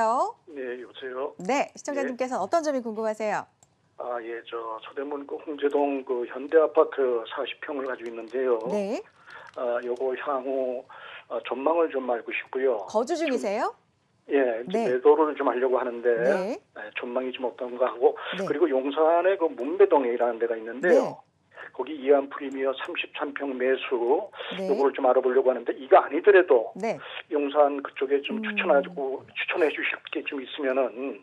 요 네, 여보세요. 네, 시청자님께서는 어떤 점이 궁금하세요? 아, 예, 저 서대문 그 홍제동 그 현대 아파트 40평을 가지고 있는데요. 네, 아, 요거 향후 아, 전망을 좀 알고 싶고요. 거주 중이세요? 예, 네. 매도를 좀 하려고 하는데 네. 네, 전망이 좀 어떤가 하고 네. 그리고 용산에 그 문배동이라는 데가 있는데요. 네. 거기 이안 프리미어 33평 매수 네. 요거를 좀 알아보려고 하는데 이거 아니더라도 네, 용산 그쪽에 좀 음. 추천하고 추천해 주실 게 좀 있으면은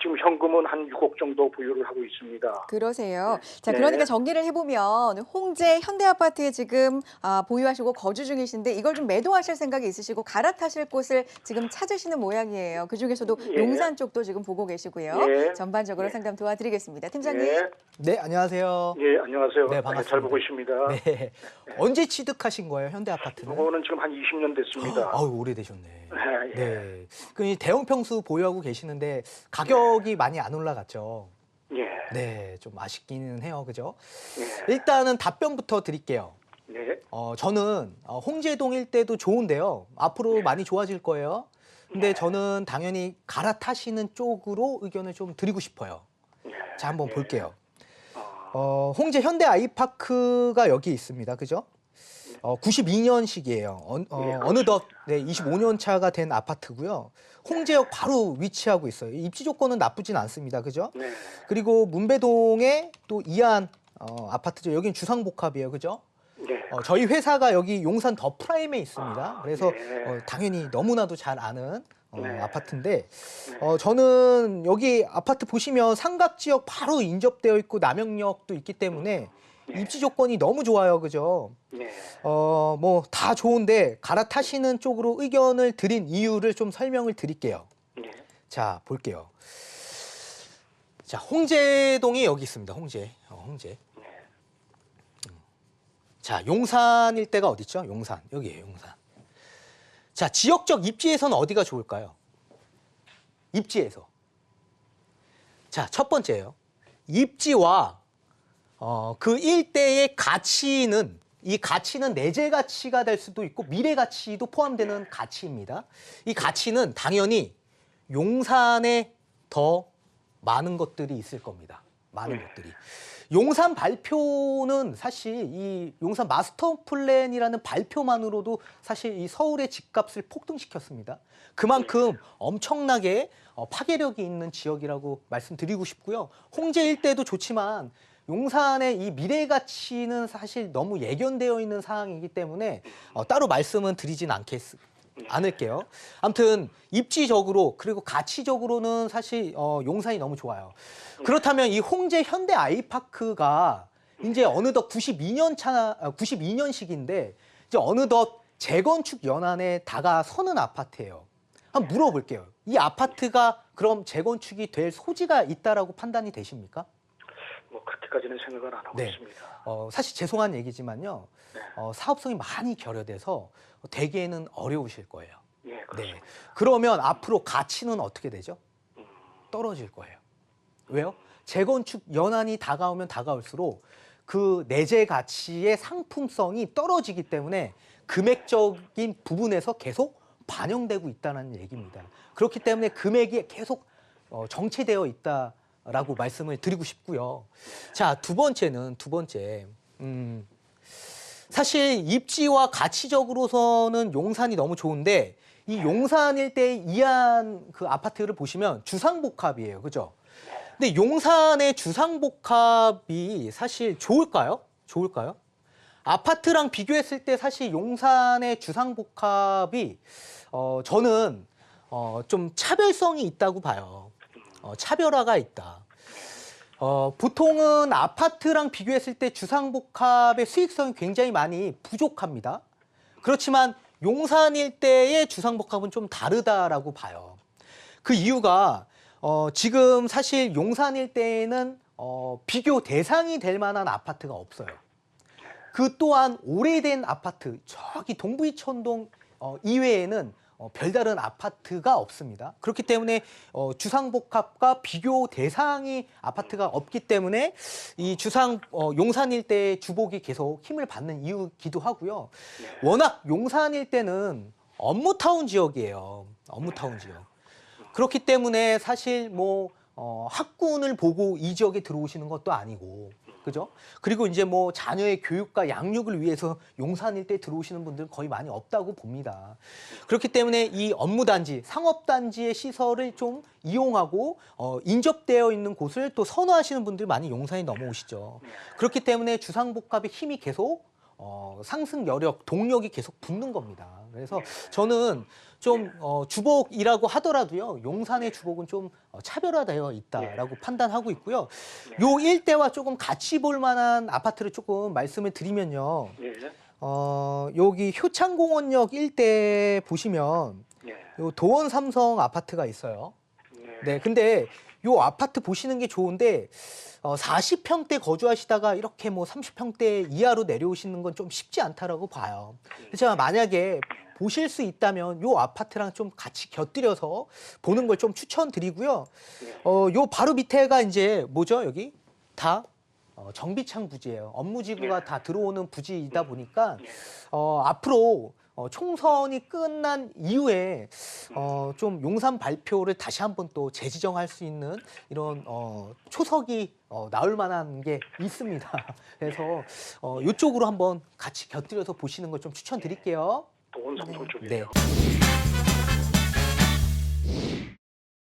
지금 현금은 한 6억 정도 보유를 하고 있습니다. 그러세요. 자, 네. 그러니까 정리를 해보면 홍제 현대아파트에 지금 아, 보유하시고 거주 중이신데 이걸 좀 매도하실 생각이 있으시고 갈아타실 곳을 지금 찾으시는 모양이에요. 그 중에서도 예. 용산 쪽도 지금 보고 계시고요. 예. 전반적으로 예. 상담 도와드리겠습니다. 팀장님. 네, 네, 안녕하세요. 예, 안녕하세요. 네, 네, 반갑습니다. 잘 보고 있습니다. 네. 언제 취득하신 거예요, 현대 아파트는? 이거는 지금 한 20년 됐습니다. 아우, 오래되셨네. 네, 예. 네. 그 대형 평수 보유하고 계시는데 가격 이 많이 안 올라갔죠. 예. 네, 좀 아쉽기는 해요. 그죠? 예. 일단은 답변부터 드릴게요. 네. 어, 저는 어, 홍제동 일대도 좋은데요. 앞으로 많이 좋아질 거예요. 근데 저는 당연히 갈아타시는 쪽으로 의견을 좀 드리고 싶어요. 예. 자, 한번 예. 볼게요. 어, 어, 홍제 현대 아이파크가 여기 있습니다. 그죠? 어, 92년식이에요. 어, 예, 어, 어느덧 네, 25년 차가 된 아파트고요. 홍제역 바로 위치하고 있어요. 입지 조건은 나쁘진 않습니다. 그죠? 네. 그리고 문배동에 또 이안 어, 아파트죠. 여긴 주상복합이에요. 그죠? 네. 어, 저희 회사가 여기 용산 더 프라임에 있습니다. 아, 그래서 네. 어, 당연히 너무나도 잘 아는 어, 네. 아파트인데 네. 어, 저는 여기 아파트 보시면 삼각 지역 바로 인접되어 있고 남영역도 있기 때문에 네. 입지 조건이 너무 좋아요. 그죠? 네. 어, 뭐 다 좋은데 갈아타시는 쪽으로 의견을 드린 이유를 좀 설명을 드릴게요. 네. 자, 볼게요. 자, 홍제동이 여기 있습니다. 홍제. 어, 홍제. 음. 자, 용산 일대가 어디 있죠? 용산. 여기에요, 용산. 자, 지역적 입지에서는 어디가 좋을까요? 입지에서. 자, 첫 번째예요. 입지와 어, 그 일대의 가치는 이 가치는 내재 가치가 될 수도 있고 미래 가치도 포함되는 가치입니다. 이 가치는 당연히 용산에 더 많은 것들이 있을 겁니다. 많은 것들이. 용산 발표는 사실 이 용산 마스터 플랜이라는 발표만으로도 사실 이 서울의 집값을 폭등시켰습니다. 그만큼 엄청나게 어, 파괴력이 있는 지역이라고 말씀드리고 싶고요. 홍제 일대도 좋지만 용산의 이 미래 가치는 사실 너무 예견되어 있는 상황이기 때문에 어, 따로 말씀은 드리진 않겠, 않을게요. 아무튼 입지적으로 그리고 가치적으로는 사실 어, 용산이 너무 좋아요. 그렇다면 이 홍제 현대 아이파크가 이제 어느덧 92년 차 92년식인데 이제 어느덧 재건축 연한에 다가서는 아파트예요. 한번 물어볼게요. 이 아파트가 그럼 재건축이 될 소지가 있다라고 판단이 되십니까? 뭐 그렇게까지는 생각을 안 하고 네. 있습니다. 어, 사실 죄송한 얘기지만요. 네. 어, 사업성이 많이 결여돼서 되기에는 어려우실 거예요. 예, 네. 그렇습니다. 그러면 앞으로 가치는 어떻게 되죠? 음. 떨어질 거예요. 왜요? 재건축 연한이 다가오면 다가올수록 그 내재 가치의 상품성이 떨어지기 때문에 금액적인 부분에서 계속 반영되고 있다는 얘기입니다. 그렇기 때문에 금액이 계속 어, 정체되어 있다 라고 말씀을 드리고 싶고요. 자, 두 번째는 두 번째. 음, 사실 입지와 가치적으로서는 용산이 너무 좋은데 이 용산 일대의 이안 그 아파트를 보시면 주상복합이에요. 그죠? 근데 용산의 주상복합이 사실 좋을까요? 좋을까요? 아파트랑 비교했을 때 사실 용산의 주상복합이 어 저는 어 좀 차별성이 있다고 봐요. 어 차별화가 있다. 어, 보통은 아파트랑 비교했을 때 주상복합의 수익성이 굉장히 많이 부족합니다. 그렇지만 용산 일대의 주상복합은 좀 다르다라고 봐요. 그 이유가 어, 지금 사실 용산 일대에는 어, 비교 대상이 될 만한 아파트가 없어요. 그 또한 오래된 아파트 저기 동부이천동 어, 이외에는 어, 별다른 아파트가 없습니다. 그렇기 때문에 어, 주상복합과 비교 대상이 아파트가 없기 때문에 이 주상 어, 용산 일대의 주복이 계속 힘을 받는 이유기도 하고요. 워낙 용산 일대는 업무타운 지역이에요. 업무타운 지역. 그렇기 때문에 사실 뭐 어, 학군을 보고 이 지역에 들어오시는 것도 아니고 그죠? 그리고 이제 뭐 자녀의 교육과 양육을 위해서 용산 일대 들어오시는 분들은 거의 많이 없다고 봅니다. 그렇기 때문에 이 업무단지, 상업단지의 시설을 좀 이용하고 어, 인접되어 있는 곳을 또 선호하시는 분들이 많이 용산에 넘어오시죠. 그렇기 때문에 주상복합의 힘이 계속 어, 상승 여력, 동력이 계속 붙는 겁니다. 그래서 저는 좀 어, 주복이라고 하더라도요, 용산의 주복은 좀 어, 차별화되어 있다라고 판단하고 있고요. 요 일대와 조금 같이 볼 만한 아파트를 조금 말씀을 드리면요. 예. 어, 여기 효창공원역 일대 보시면 예. 요 도원 삼성 아파트가 있어요. 네. 네, 근데 요 아파트 보시는 게 좋은데 어, 40평대 거주하시다가 이렇게 뭐 30평대 이하로 내려오시는 건 좀 쉽지 않다라고 봐요. 제가 만약에 보실 수 있다면 요 아파트랑 좀 같이 곁들여서 보는 걸 좀 추천드리고요. 어, 요 바로 밑에가 이제 뭐죠? 여기 다 어, 정비창 부지예요. 업무 지구가 다 들어오는 부지이다 보니까 어, 앞으로 어, 총선이 끝난 이후에 어, 좀 용산 발표를 다시 한번 또 재지정할 수 있는 이런 어, 초석이 어, 나올 만한 게 있습니다. 그래서 어, 이쪽으로 한번 같이 곁들여서 보시는 걸 좀 추천드릴게요. 도원 삼성 네. 쪽이에요.